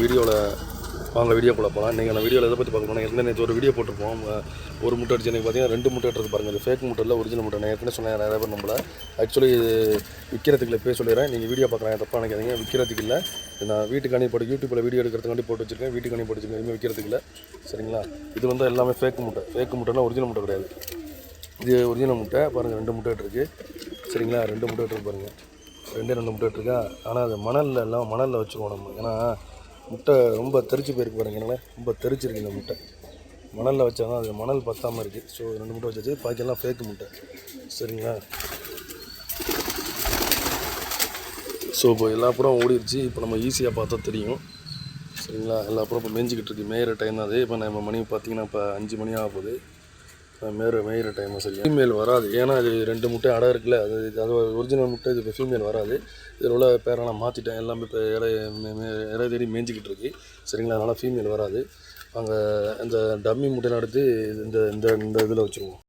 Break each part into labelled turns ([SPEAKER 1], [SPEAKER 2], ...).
[SPEAKER 1] வீடியோவில் வாங்க வீடியோக்குள்ளே போகலாம் நீங்கள் நான் வீடியோவில் எதை பற்றி பார்க்கணும்னா ஏற்கனவே நேற்று ஒரு வீடியோ போட்டிருப்போம். ஒரு முட்டை அடிச்சு எனக்கு பார்த்தீங்கன்னா ரெண்டு முட்டை எடுத்து பாருங்கள் இது ஃபேக் முட்டை இல்லை ஒரிஜினல் முட்டை. நான் ஏற்கனவே சொன்னேன் நிறைய பேர் நம்மளை ஆக்சுவலி இது விற்கிறதுக்கு இல்லை சொல்லிடுறேன். நீங்கள் வீடியோ பார்க்குறேன் தப்பாக நினைக்காதீங்க. விற்கிறதுக்கு இல்லை. நான் வீட்டுக்கு அணி போட்டு யூடியூப்பில் வீடியோ எடுக்கிறதுக்காண்டி போட்டு வச்சிருக்கேன். வீட்டுக்கு அணி போட்டு வச்சிருக்கேன். எதுவுமே விற்கிறதுக்கு இல்லை. சரிங்களா? இது வந்து எல்லாமே ஃபேக் முட்டை. ஃபேக் முட்டைலாம் ஒரிஜினல் முட்டை கிடையாது. இது ஒரிஜினல் முட்டை. பாருங்கள் ரெண்டு முட்டை இருக்குது சரிங்களா? ரெண்டு முட்டை இருக்குது பாருங்கள் ரெண்டே ரெண்டு முட்டை இருக்கா ஆனால் அது மணலில் எல்லாம் மணலில் வச்சுக்கோணும் நம்ம. ஏன்னா முட்டை ரொம்ப தெரிச்சு போயிருக்கு பாருங்க ரொம்ப தெரிச்சிருக்கு இந்த முட்டை. மணலில் வச்சா தான் அது மணல் பத்தாமல் இருக்குது ஸோ ரெண்டு முட்டை வச்சாச்சு. பாக்கெல்லாம் ஃபேக்கு முட்டை. சரிங்களா? ஸோ இப்போ எல்லா புறம் ஓடிடுச்சு இப்போ நம்ம ஈஸியாக பார்த்தா தெரியும். சரிங்களா? எல்லா புறம் இப்போ மேய்ஞ்சிக்கிட்டு இருக்கு. மேயிற டைம் தான் அது. இப்போ நம்ம மணி பார்த்தீங்கன்னா இப்போ அஞ்சு மணி ஆக போகுது. மேற மேயிற டைம் சரி ஃபீமேல் வராது. ஏன்னா அது ரெண்டு முட்டை அடை இருக்குல்ல அது அது ஒரிஜினல் முட்டை இது இப்போ ஃபீமேல் வராது. இதில் உள்ள பேரை நான் மாற்றிட்டேன் எல்லாமே இப்போ இறை மே- இறை தேடி மேய்ஞ்சிக்கிட்டு இருக்கு. சரிங்களா? அதனால் ஃபீமேல் வராது. அங்கே இந்த டம்மி முட்டையெல்லாம் எடுத்து இந்த இந்த இந்த இதில் வச்சுருவோம்.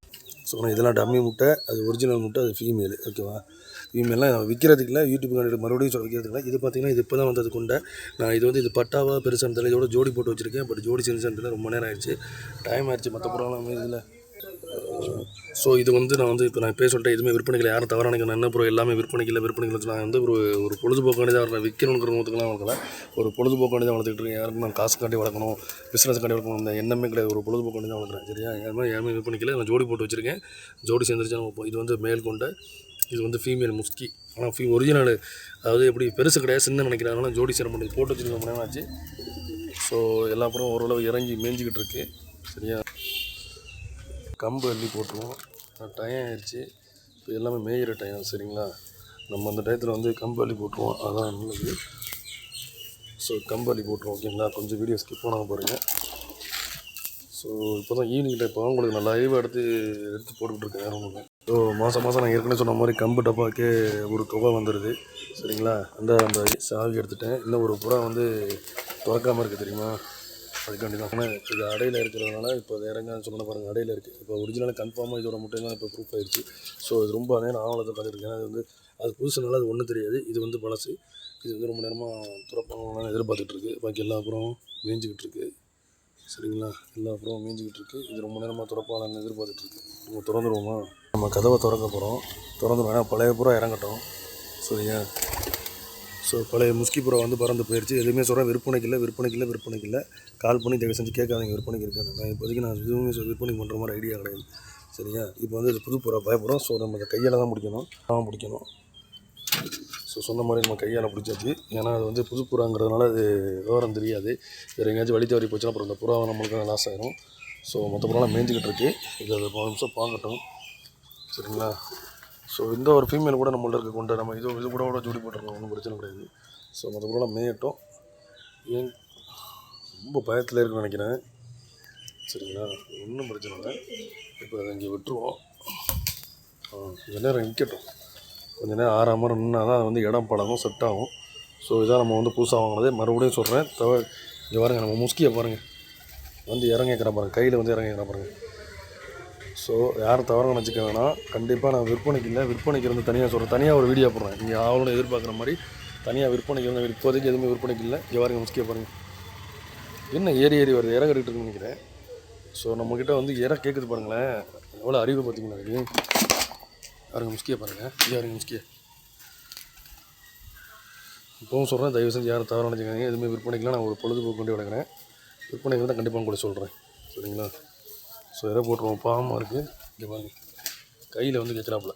[SPEAKER 1] ஸோ நான் இதெல்லாம் டம்மி முட்டை அது ஒரிஜினல் முட்டை அது ஃபீமேல் ஓகேவா ஃபீமேலாம் விற்கிறதுக்கு இல்லை யூடியூப் கண்டு மறுபடியும் சொல்ல விற்கிறதுக்கு இல்லை. இது பார்த்தீங்கன்னா இது இப்போ தான் வந்தது கொண்ட. நான் இது வந்து இது பட்டாவாக பெருசான தெரியல இதோட ஜோடி போட்டு வச்சுருக்கேன். பட் ஜோடி செஞ்சு ரொம்ப நேரம் ஆயிடுச்சு. டைம் ஆயிடுச்சு. மற்ற ப்ராப்ளம் இதில் ஸோ இது வந்து நான் வந்து இப்போ நான் பேச சொல்லிட்டு எதுவுமே விற்பனைகள் யாரும் தவறாக நினைக்கணும் என்ன ப்ரோ எல்லாமே விற்பனைகள் விற்பனைகள் வச்சு நான் வந்து ஒரு ஒரு பொழுதுபோக்கானதாக தான் விற்கணுங்கிற விற்கணுங்கிறவங்களுக்குலாம் வளர்க்கல. ஒரு பொழுதுபோக்கானதாக வளர்த்துக்கிட்டு இருக்கேன். யாருக்கும் நான் காட்டி வளர்க்கணும் பிஸ்னஸ் காட்டி வளர்க்கணும் அந்த எண்ணமே கிடையாது. ஒரு பொழுதுபோக்கானதாக தான் வளர்க்குறேன். சரியா? யாருமே யாருமே விற்பனைக்கல நான் ஜோடி போட்டு வச்சுருக்கேன். ஜோடி சேர்ந்துருச்சு நம்ம இது வந்து மேல் கொண்ட இது வந்து ஃபீமேல் முஸ்கி. ஆனால் ஃபீ ஒரிஜினல் அதாவது எப்படி பெருசு கிடையாது சின்ன நினைக்கிறாங்க ஜோடி சேர முடியாது போட்டு வச்சுருக்க ரொம்ப ஆச்சு. ஸோ எல்லா புறம் ஓரளவு இறங்கி மேய்ஞ்சிக்கிட்டு இருக்கு. சரியா? கம்பு அள்ளி போட்டுருவோம். டைம் ஆயிடுச்சு. இப்போ எல்லாமே மேயிற டைம் சரிங்களா? நம்ம அந்த டயத்தில் வந்து கம்பு அள்ளி போட்டுருவோம். அதான் நல்லது. ஸோ கம்பு அள்ளி போட்டுருவோம் ஓகேங்களா கொஞ்சம் வீடியோ ஸ்கிப் பண்ணாமல் பாருங்கள் ஸோ இப்போ தான் ஈவினிங் டைம் இப்போ உங்களுக்கு நான் லைவாக எடுத்து எடுத்து போட்டுக்கிட்டு இருக்கேன் வேறு ஒன்று ஸோ மாதம் மாதம் நான் ஏற்கனவே சொன்ன மாதிரி கம்பு டப்பாக்கே ஒரு தொகை வந்துடுது சரிங்களா? அந்த அந்த சாவி எடுத்துட்டேன். இன்னும் ஒரு புறா வந்து திறக்காமல் இருக்குது தெரியுமா? அதுக்காண்டி தான் இது அடையில் இருக்கிறதுனால இப்போ அது இறங்க சொன்ன பாருங்கள் அடையில் இருக்குது இப்போ ஒரிஜினலாக கன்ஃபார்மாக இதோட மட்டும் தான் இப்போ ப்ரூஃப் ஆயிடுச்சு. ஸோ இது ரொம்ப நேரம் ஆவலத்தை பார்த்துருக்கேன் அது வந்து அது புதுசுனால அது ஒன்றும் தெரியாது. இது வந்து பழசு. இது வந்து ரொம்ப நேரமாக துறப்பாங்கன்னு எதிர்பார்த்துட்டு இருக்கு. பாக்கி எல்லா அப்புறம் மேய்ஞ்சிக்கிட்டு இருக்கு. சரிங்களா? எல்லா அப்புறம் மேய்ஞ்சிக்கிட்டு இருக்கு. இது ரொம்ப நேரமாக துறப்பாங்கன்னு எதிர்பார்த்துட்டு இருக்கு. நம்ம திறந்துருவோமா? நம்ம கதவை திறக்க போகிறோம் திறந்துருவோம். ஏன்னா பழைய புறா இறங்கட்டும். சரியா ஸோ பழைய முஸ்கி புறா வந்து பறந்து போயிடுச்சு. எதுவுமே சொல்கிறேன் விற்பனைக்கு இல்லை விற்பனைக்கு இல்லை விற்பனைக்கு இல்லை கால் பண்ணி தயவு செஞ்சு கேட்காதீங்க விற்பனைக்கு இருக்காங்க நான் இப்போதைக்கு நான் எதுவுமே விற்பனைக்கு பண்ணுற மாதிரி ஐடியா கிடையாது. சரியா? இப்போ வந்து இது புது புறா பயப்படும் ஸோ நம்ம கையால் தான் பிடிக்கணும் தான் பிடிக்கணும் ஸோ சொன்ன மாதிரி நம்ம கையால் பிடிச்சாச்சு ஏன்னா அது வந்து புது புறாங்கிறதுனால அது விவரம் தெரியாது. வேறு எங்கேயாச்சும் வழி தவறி போச்சுன்னா அப்புறம் இந்த புறாவை நம்மளுக்கு லாஸ் ஆகிடும் ஸோ மற்ற புறாலாம் மேய்ஞ்சிக்கிட்டு இருக்கு. இது அது நிமிஷம் பார்க்கட்டும். சரிங்களா? ஸோ இந்த ஒரு ஃபீமேல் கூட நம்மள்ட்ட இருக்க கொண்டு நம்ம இது இது கூட கூட ஜோடி போட்டுருக்கோம் ஒன்றும் பிரச்சனை கிடையாது. ஸோ மற்ற கூட மேயட்டும். ஏன்? ரொம்ப பயத்தில் இருக்குன்னு நினைக்கிறேன். சரிங்களா? ஒன்றும் பிரச்சனை இல்லை. இப்போ அதை இங்கே விட்டுருவோம். கொஞ்சம் கொஞ்ச நேரம் நிற்கட்டும் கொஞ்ச நேரம் ஆறாம் ஆறாம நின்னால் தான் அது வந்து இடம் பழகும் செட் ஆகும். ஸோ இதான் நம்ம வந்து புதுசாக வாங்கினது. மறுபடியும் சொல்கிறேன் தவிர இங்கே பாருங்கள் நம்ம முஸ்கியை பாருங்கள் வந்து இறங்கிக்கிற பாருங்கள் கையில் வந்து இறங்கிக்கிற பாருங்கள் ஸோ யாரும் தவறாக நினச்சிக்க வேணாம். கண்டிப்பாக நான் விற்பனைக்கு இல்லை. விற்பனைக்கு இருந்து தனியாக சொல்கிறேன் தனியாக ஒரு வீடியோ போடுறேன். நீங்கள் ஆவலும் எதிர்பார்க்குற மாதிரி தனியாக விற்பனைக்கு இருந்து இப்போதைக்கு எதுவுமே விற்பனைக்கு இல்லை. இங்கே பாருங்க முஸ்கியை பாருங்கள் என்ன ஏறி ஏறி வருது? இற கட்டிட்டு இருக்குன்னு நினைக்கிறேன். ஸோ நம்மக்கிட்ட வந்து இற கேட்குது பாருங்களேன். எவ்வளோ அறிவு பார்த்தீங்களா யாருங்க பாருங்க பாருங்கள் யாருங்க பாருங்க முஸ்கியை இப்போவும் சொல்கிறேன் தயவு செஞ்சு யாரும் தவறாக நினச்சிக்காதீங்க. எதுவுமே விற்பனைக்குலாம் நான் ஒரு பொழுதுபோக்கு கொண்டு விளக்குறேன். விற்பனைக்கு தான் கண்டிப்பாக கூட சொல்கிறேன் சரிங்களா? ஸோ இதை போட்டுருவோம்? பாவமாக இருக்குது இங்கே பாருங்க. கையில் வந்து கேட்குறாப்புல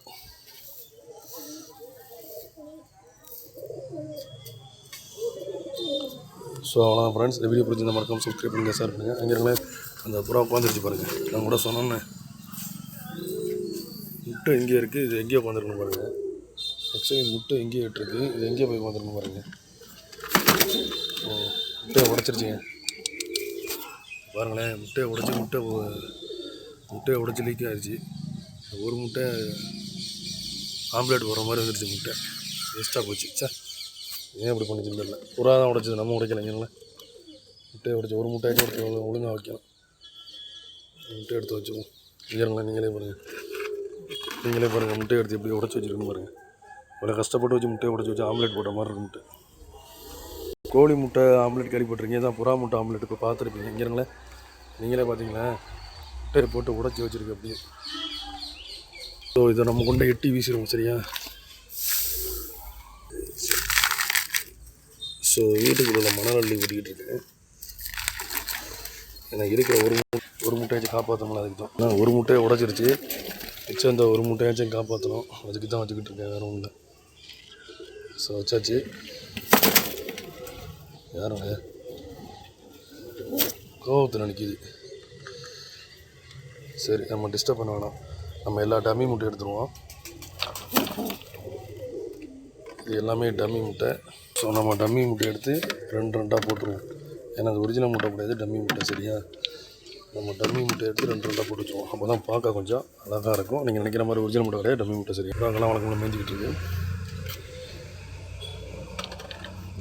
[SPEAKER 1] ஸோ அவ்வளோதான் ஃப்ரெண்ட்ஸ் இந்த வீடியோ பிடிச்சிருந்த மறக்காமல் சப்ஸ்கிரைப் பண்ணுங்கள் சார் பண்ணுங்கள் அங்கே இருங்களேன் அந்த புறா உட்காந்துருச்சு பாருங்கள் நான் கூட சொன்னோன்னே முட்டை எங்கே இருக்குது இது எங்கேயோ உட்காந்துருக்கணும் பாருங்கள் ஆக்சுவலி முட்டை எங்கேயோ இருக்கு இது எங்கேயோ போய் உட்காந்துருக்கணும் பாருங்கள் ஓ முட்டையை உடச்சிருச்சிங்க. பாருங்களேன் முட்டையை உடச்சி முட்டை முட்டையை உடச்சி லீக் ஆயிடுச்சு ஒரு முட்டை ஆம்லேட் போடுற மாதிரி வந்துருச்சு முட்டை. வேஸ்ட்டாக போச்சு. சே ஏன் இப்படி பண்ணிச்சு தெரியல. புறா தான் உடைச்சது. நம்ம உடைக்கலைங்கல்ல முட்டையை உடைச்சி ஒரு முட்டையாச்சும் ஒருத்தர் ஒழு- ஒழுங்கா வைக்கணும். முட்டை எடுத்து வச்சுக்குவோம் இறங்களேன் நீங்களே பாருங்கள் நீங்களே பாருங்கள் முட்டையை எடுத்து எப்படி உடச்சி வச்சுருக்குன்னு பாருங்கள் இவ்வளோ கஷ்டப்பட்டு வச்சு முட்டையை உடச்சி வச்சு ஆம்லேட் போட்ட மாதிரி இருக்கும் முட்டை. கோழி முட்டை ஆம்லெட் கேள்விப்பட்டிருக்கீங்க. தான் புறா முட்டை ஆம்லேட் இப்போ பார்த்துருப்பீங்க. இங்கே நீங்களே பார்த்தீங்களா முட்டையை போட்டு உடச்சி வச்சுருக்கு அப்படியே. ஸோ இதை நம்ம கொண்டு எட்டி வீசிடுவோம் சரியா? ஸோ வீட்டுக்குள்ள மணலள்ளி ஓட்டிக்கிட்டு இருக்கேன் எனக்கு இருக்கிற ஒரு ஒரு முட்டையாச்சும் காப்பாற்றணும்ல அதுக்கு தான். நான் ஒரு முட்டையை உடச்சிருச்சு. மிச்சம் இந்த ஒரு முட்டையாச்சும் காப்பாற்றணும் அதுக்கு தான் வச்சுக்கிட்டு இருக்கேன் வேறு ஒன்றும் இல்லை ஸோ வச்சாச்சு யாரும் கோபத்தில் நிற்கிது சரி நம்ம டிஸ்டர்ப் பண்ண வேணாம். நம்ம எல்லா டம்மி முட்டையும் எடுத்துருவோம். இது எல்லாமே டம்மி முட்டை. ஸோ நம்ம டம்மி முட்டை எடுத்து ரெண்டு ரெண்டாக போட்டுருவோம். ஏன்னா அது ஒரிஜினல் முட்டை கிடையாது டம்மி முட்டை சரியா? நம்ம டம்மி முட்டை எடுத்து ரெண்டு ரெண்டாக போட்டு வச்சுருவோம். அப்போ தான் பார்க்க கொஞ்சம் அழகாக இருக்கும். நீங்கள் நினைக்கிற மாதிரி ஒரிஜினல் முட்டை கிடையாது டம்மி முட்டை சரியா? அங்கெல்லாம் வழக்கம் மேய்ஞ்சிக்கிட்டு இருக்கு.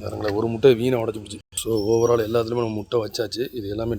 [SPEAKER 1] வேறுங்களா ஒரு முட்டை வீணை உடச்சி பிடிச்சி. ஸோ ஓவரால் எல்லாத்துலேயுமே நம்ம முட்டை வச்சாச்சு. இது எல்லாமே